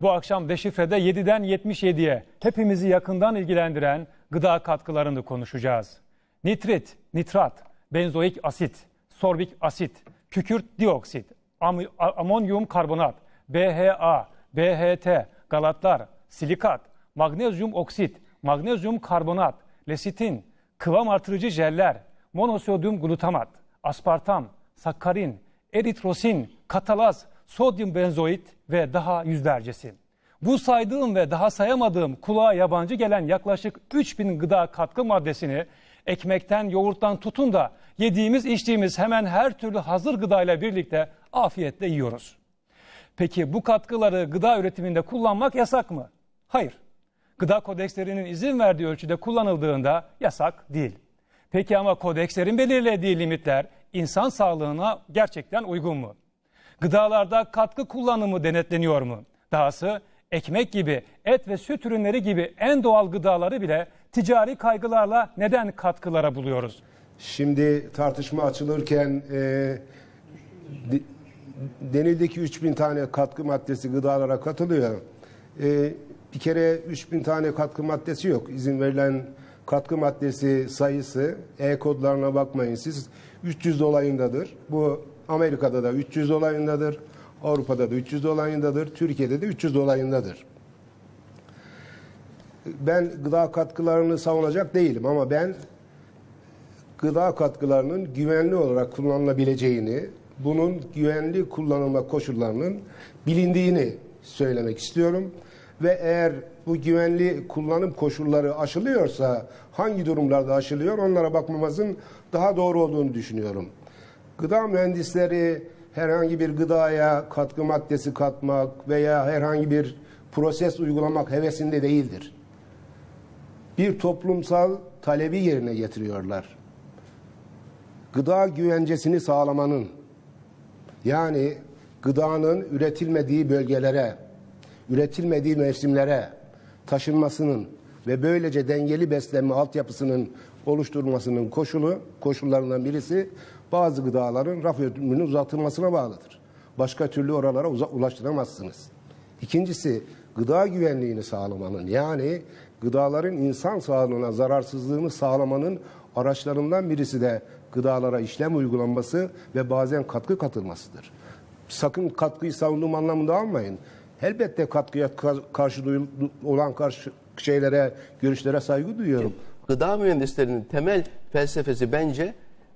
Bu akşam Deşifre'de 7'den 77'ye hepimizi yakından ilgilendiren gıda katkılarını konuşacağız. Nitrit, nitrat, benzoik asit, sorbik asit, kükürt dioksit, am- amonyum karbonat, BHA, BHT, galatlar, silikat, magnezyum oksit, magnezyum karbonat, lesitin, kıvam artırıcı jeller, monosodyum glutamat, aspartam, sakkarin, eritrosin, katalaz, sodyum benzoit ve daha yüzlercesi. Bu saydığım ve daha sayamadığım kulağa yabancı gelen yaklaşık 3000 gıda katkı maddesini ekmekten, yoğurttan tutun da yediğimiz, içtiğimiz hemen her türlü hazır gıdayla birlikte afiyetle yiyoruz. Peki bu katkıları gıda üretiminde kullanmak yasak mı? Hayır. Gıda kodekslerinin izin verdiği ölçüde kullanıldığında yasak değil. Peki ama kodekslerin belirlediği limitler insan sağlığına gerçekten uygun mu? Gıdalarda katkı kullanımı denetleniyor mu? Dahası ekmek gibi, et ve süt ürünleri gibi en doğal gıdaları bile ticari kaygılarla neden katkılara buluyoruz? Şimdi tartışma açılırken e, de- denildi ki 3000 tane katkı maddesi gıdalara katılıyor. E, bir kere 3000 tane katkı maddesi yok. İzin verilen katkı maddesi sayısı E kodlarına bakmayın siz 300 dolayındadır. Bu Amerika'da da 300 dolayındadır. Avrupa'da da 300 dolayındadır. Türkiye'de de 300 dolayındadır. Ben gıda katkılarını savunacak değilim ama ben gıda katkılarının güvenli olarak kullanılabileceğini, bunun güvenli kullanılma koşullarının bilindiğini söylemek istiyorum. Ve eğer bu güvenli kullanım koşulları aşılıyorsa hangi durumlarda aşılıyor onlara bakmamızın daha doğru olduğunu düşünüyorum. Gıda mühendisleri herhangi bir gıdaya katkı maddesi katmak veya herhangi bir proses uygulamak hevesinde değildir. Bir toplumsal talebi yerine getiriyorlar gıda güvencesini sağlamanın yani gıdanın üretilmediği bölgelere, üretilmediği mevsimlere taşınmasının ve böylece dengeli beslenme altyapısının oluşturulmasının koşulu, koşullarından birisi bazı gıdaların raf ömrünün uzatılmasına bağlıdır. Başka türlü oralara ulaştıramazsınız. İkincisi gıda güvenliğini sağlamanın yani gıdaların insan sağlığına zararsızlığını sağlamanın araçlarından birisi de gıdalara işlem uygulanması ve bazen katkı katılmasıdır. Sakın katkıyı savunduğum anlamında almayın. Elbette katkıya ka- karşı duyul- olan karşı şeylere, görüşlere saygı duyuyorum. Gıda mühendislerinin temel felsefesi bence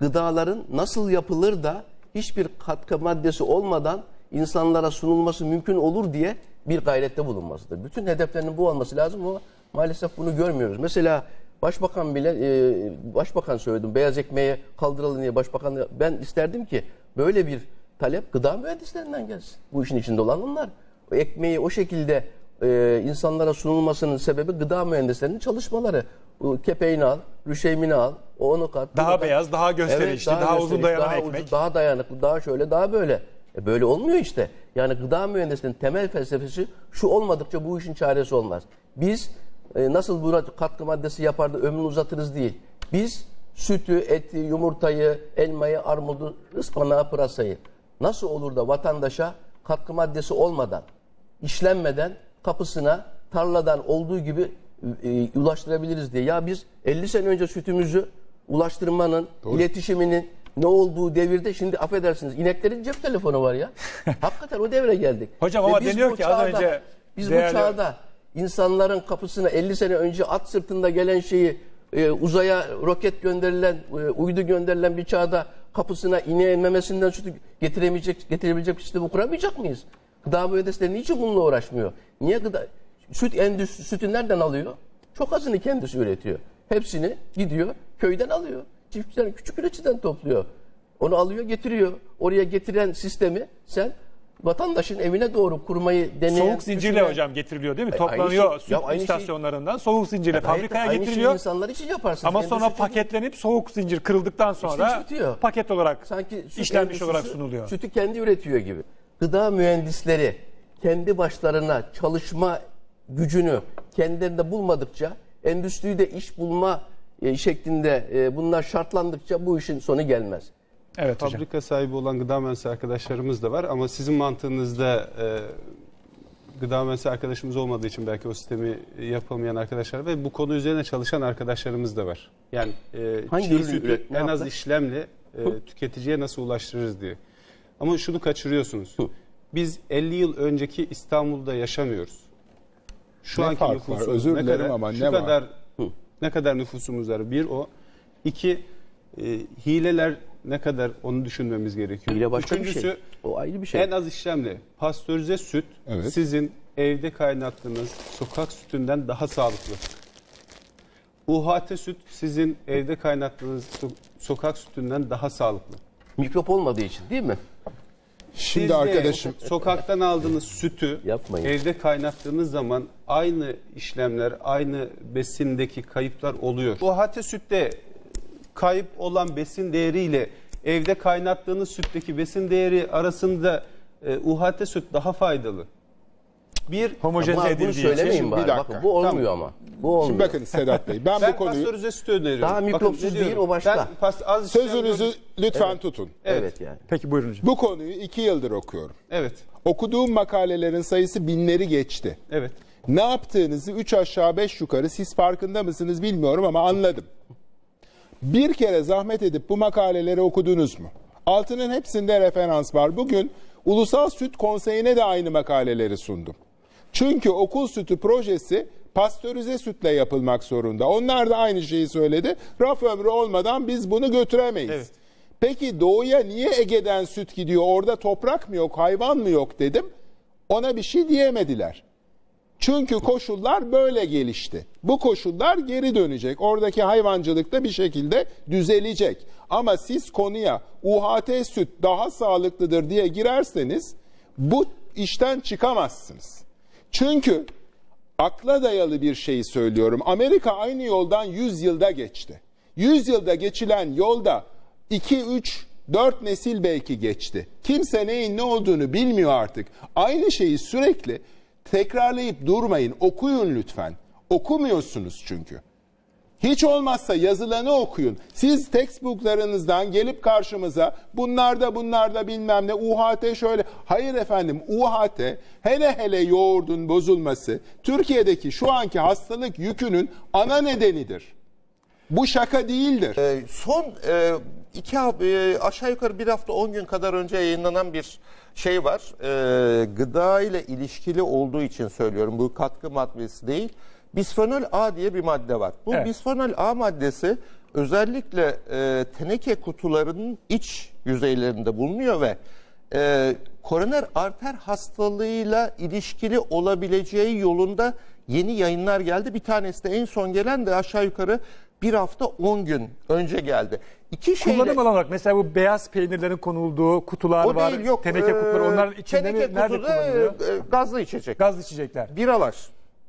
gıdaların nasıl yapılır da hiçbir katkı maddesi olmadan insanlara sunulması mümkün olur diye bir gayrette bulunmasıdır. Bütün hedeflerinin bu olması lazım ama maalesef bunu görmüyoruz. Mesela Başbakan bile, e, Başbakan söyledim beyaz ekmeği kaldıralım diye Başbakan ben isterdim ki böyle bir talep gıda mühendislerinden gelsin. Bu işin içinde olan onlar. Ekmeği o şekilde e, insanlara sunulmasının sebebi gıda mühendislerinin çalışmaları. Bu kepeğini al, rüşeymini al, onu kat. Daha kat. beyaz, daha gösterişli, daha uzun gösterişli, dayanan daha ekmek. Ucuz, daha dayanıklı, daha şöyle, daha böyle. E böyle olmuyor işte. Yani gıda mühendisliğinin temel felsefesi şu olmadıkça bu işin çaresi olmaz. Biz e, nasıl buna katkı maddesi yapar da ömrünü uzatırız değil. Biz sütü, eti, yumurtayı, elmayı, armudu, ıspanağı, pırasayı nasıl olur da vatandaşa katkı maddesi olmadan, işlenmeden kapısına tarladan olduğu gibi e, ulaştırabiliriz diye. Ya biz 50 sene önce sütümüzü ulaştırmanın, iletişiminin ne olduğu devirde şimdi affedersiniz ineklerin cep telefonu var ya. Hakikaten o devre geldik. Hocam Ve ama deniyor ki az önce biz değerli- bu çağda insanların kapısına 50 sene önce at sırtında gelen şeyi e, uzaya roket gönderilen, e, uydu gönderilen bir çağda kapısına ineğin memesinden sütü getiremeyecek, getirebilecek sistemi kuramayacak mıyız? Gıda mühendisleri niçin bununla uğraşmıyor? Niye gıda, süt endüstri, sütü nereden alıyor? Çok azını kendisi üretiyor. Hepsini gidiyor köyden alıyor. Çiftçiden, küçük üreticiden topluyor. Onu alıyor getiriyor. Oraya getiren sistemi sen vatandaşın evine doğru kurmayı deneyen... Soğuk zincirle düşünen- hocam getiriliyor değil mi? E, aynı Toplanıyor şey- süt ya aynı şey- istasyonlarından soğuk zincirle fabrikaya aynı getiriliyor. insanlar için yaparsın. Ama sonra Endüstri paketlenip soğuk zincir kırıldıktan sonra paket olarak sanki süt işlenmiş olarak sunuluyor. Sütü kendi üretiyor gibi. Gıda mühendisleri kendi başlarına çalışma gücünü kendilerinde bulmadıkça endüstride iş bulma e, şeklinde e, bunlar şartlandıkça bu işin sonu gelmez. Evet hocam. Fabrika sahibi olan gıda mühendisi arkadaşlarımız da var ama sizin mantığınızda e, gıda mühendisi arkadaşımız olmadığı için belki o sistemi yapamayan arkadaşlar ve bu konu üzerine çalışan arkadaşlarımız da var. Yani e, Hangi çiğ sütü en az işlemle e, tüketiciye nasıl ulaştırırız diye. Ama şunu kaçırıyorsunuz. Biz 50 yıl önceki İstanbul'da yaşamıyoruz. Şu Ne anki fark var? nüfusumuz Özür ne dilerim kadar, ama şu ne var? kadar ne kadar nüfusumuz var? Bir o. İki e, hileler ne kadar onu düşünmemiz gerekiyor. Hile başka bir Üçüncüsü şey. O ayrı bir şey. en az işlemle pastörize süt Evet. sizin evde kaynattığınız sokak sütünden daha sağlıklı. UHT süt sizin evde kaynattığınız so- sokak sütünden daha sağlıklı. Mikrop olmadığı için değil mi? Şimdi Siz de arkadaşım sokaktan aldığınız sütü Yapmayın. evde kaynattığınız zaman aynı işlemler, aynı besindeki kayıplar oluyor. UHT sütte kayıp olan besin değeriyle evde kaynattığınız sütteki besin değeri arasında e, UHT süt daha faydalı. Bir Homojenize Ama bunu edildiği için. söylemeyin Şimdi bir bari. dakika. Bakın bu olmuyor ama. Bu olmuyor. Şimdi bakın Sedat Bey ben, ben bu konuyu pastörize sütü öneriyorum. Daha Bakın mikropsuz ne diyorum? değil, o başka. Ben pas, az işlem sözünüzü gördüm. lütfen tutun. evet yani. Peki buyurun hocam. Bu konuyu iki yıldır okuyorum. Evet. Okuduğum makalelerin sayısı binleri geçti. Evet. Ne yaptığınızı üç aşağı beş yukarı siz farkında mısınız bilmiyorum ama anladım. Bir kere zahmet edip bu makaleleri okudunuz mu? Altının hepsinde referans var. Bugün Ulusal Süt Konseyi'ne de aynı makaleleri sundum. Çünkü okul sütü projesi pastörize sütle yapılmak zorunda. Onlar da aynı şeyi söyledi. Raf ömrü olmadan biz bunu götüremeyiz. Evet. Peki doğuya niye Ege'den süt gidiyor? Orada toprak mı yok, hayvan mı yok dedim. Ona bir şey diyemediler. Çünkü koşullar böyle gelişti. Bu koşullar geri dönecek. Oradaki hayvancılık da bir şekilde düzelecek. Ama siz konuya UHT süt daha sağlıklıdır diye girerseniz bu işten çıkamazsınız. Çünkü akla dayalı bir şeyi söylüyorum. Amerika aynı yoldan 100 yılda geçti. 100 yılda geçilen yolda 2 3 4 nesil belki geçti. Kimse neyin ne olduğunu bilmiyor artık. Aynı şeyi sürekli tekrarlayıp durmayın. Okuyun lütfen. Okumuyorsunuz çünkü. Hiç olmazsa yazılanı okuyun. Siz textbooklarınızdan gelip karşımıza bunlar da bunlar da bilmem ne UHT şöyle. Hayır efendim UHT hele hele yoğurdun bozulması Türkiye'deki şu anki hastalık yükünün ana nedenidir. Bu şaka değildir. Ee, son e, iki e, aşağı yukarı bir hafta 10 gün kadar önce yayınlanan bir şey var. Ee, gıda ile ilişkili olduğu için söylüyorum. Bu katkı maddesi değil. Bisfenol A diye bir madde var. Bu Evet. bisfenol A maddesi özellikle e, teneke kutularının iç yüzeylerinde bulunuyor ve e, koroner arter hastalığıyla ilişkili olabileceği yolunda yeni yayınlar geldi. Bir tanesi de en son gelen de aşağı yukarı bir hafta 10 gün önce geldi. İki şeyle... Kullanım alanı olarak mesela bu beyaz peynirlerin konulduğu kutular o var. değil yok. Teneke Ee, kutuları onların içinde teneke mi? Nerede kullanılıyor? e, gazlı içecek. Gazlı içecekler. Biralar.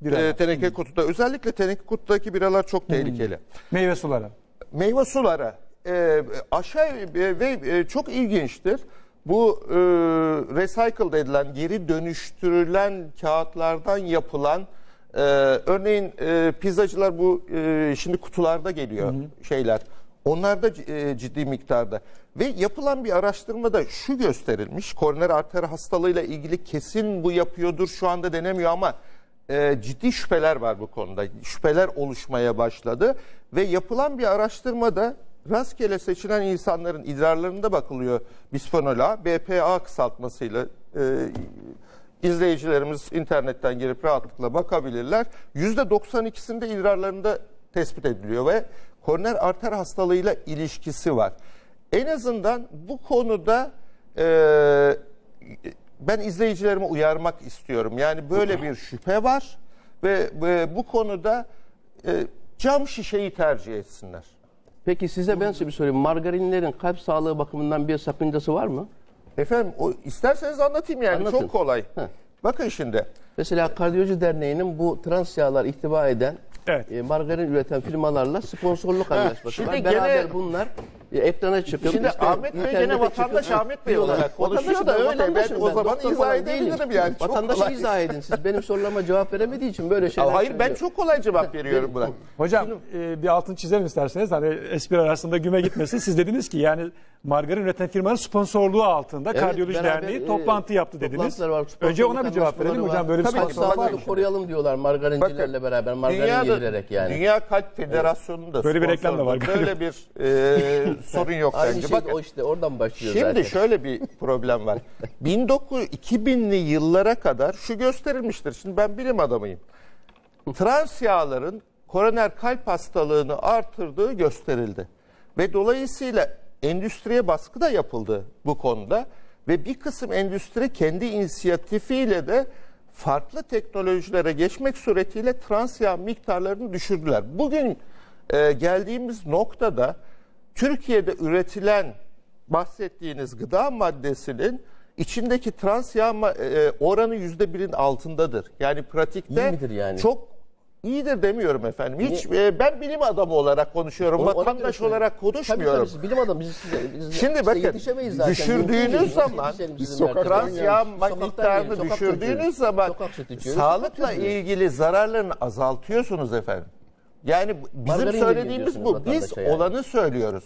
Biralar. Ee, teneke kutuda. Özellikle teneke kutudaki biralar çok tehlikeli. Meyve suları. Meyve suları e, aşağı e, ve e, çok ilginçtir. Bu e, recycled edilen, geri dönüştürülen kağıtlardan yapılan e, örneğin e, pizzacılar bu e, şimdi kutularda geliyor şeyler. Onlar da e, ciddi miktarda. Ve yapılan bir araştırmada şu gösterilmiş. Koroner arter hastalığıyla ilgili kesin bu yapıyordur şu anda denemiyor ama e, ciddi şüpheler var bu konuda. Şüpheler oluşmaya başladı ve yapılan bir araştırmada rastgele seçilen insanların idrarlarında bakılıyor bisfenol A, BPA kısaltmasıyla e, izleyicilerimiz internetten girip rahatlıkla bakabilirler. %92'sinde idrarlarında tespit ediliyor ve koroner arter hastalığıyla ilişkisi var. En azından bu konuda e, ben izleyicilerimi uyarmak istiyorum. Yani böyle bir şüphe var ve, ve bu konuda e, cam şişeyi tercih etsinler. Peki size ben size bir sorayım. Margarinlerin kalp sağlığı bakımından bir sakıncası var mı? Efendim o, isterseniz anlatayım yani Anlatın. çok kolay. Heh. Bakın şimdi. Mesela Kardiyoloji Derneği'nin bu trans yağlar ihtiva eden Evet. e, margarin üreten firmalarla sponsorluk anlaşması şimdi var. gene- Beraber bunlar e, ekrana çıkıp Şimdi işte Ahmet Bey gene vatandaş çıkıp- Ahmet Bey olarak konuşuyor da öyle. Ben o zaman izah edebilirim yani. Vatandaşa kolay. izah edin siz. Benim sorularıma cevap veremediği için böyle şeyler Hayır ben çok kolay cevap veriyorum buna. Hocam e, bir altın çizelim isterseniz. Hani espri arasında güme gitmesin. Siz dediniz ki yani margarin üreten firmanın sponsorluğu altında Evet, Kardiyoloji beraber, Derneği e, toplantı yaptı dediniz. var, Önce ona bir cevap verelim hocam. Böyle bir Tabii ki, sponsor var koruyalım diyorlar margarincilerle beraber. Margarin Dünyada, yedirerek yani. Dünya Kalp Federasyonu da Böyle bir reklam da var. Böyle bir e, sorun yok Aynı bence. şey Bakın, o işte oradan başlıyor Şimdi zaten. şöyle bir problem var. 1900 2000'li yıllara kadar şu gösterilmiştir. Şimdi ben bilim adamıyım. Trans yağların koroner kalp hastalığını artırdığı gösterildi. Ve dolayısıyla endüstriye baskı da yapıldı bu konuda. Ve bir kısım endüstri kendi inisiyatifiyle de farklı teknolojilere geçmek suretiyle trans yağ miktarlarını düşürdüler. Bugün e, geldiğimiz noktada Türkiye'de üretilen bahsettiğiniz gıda maddesinin içindeki trans yağ e, oranı yüzde birin altındadır. Yani pratikte İyi midir yani? çok iyidir demiyorum efendim. Hiç e, ben bilim adamı olarak konuşuyorum. Ona- ona Vatandaş söyleyeyim. olarak Tabii konuşmuyorum. tabii siz bilim adamı biz, size, biz Şimdi size bakın yetişemeyiz zaten. düşürdüğünüz Mümkün değil. zaman Yetişelim biz sizin sokaktan merkezden. trans yağ Sokaktan miktarını yiyoruz, sokak düşürdüğünüz zaman Sokak sütü içiyoruz, sağlıkla ilgili zararlarını azaltıyorsunuz efendim. Yani bizim Margarin söylediğimiz bu. Biz vatandaşa yani. olanı söylüyoruz.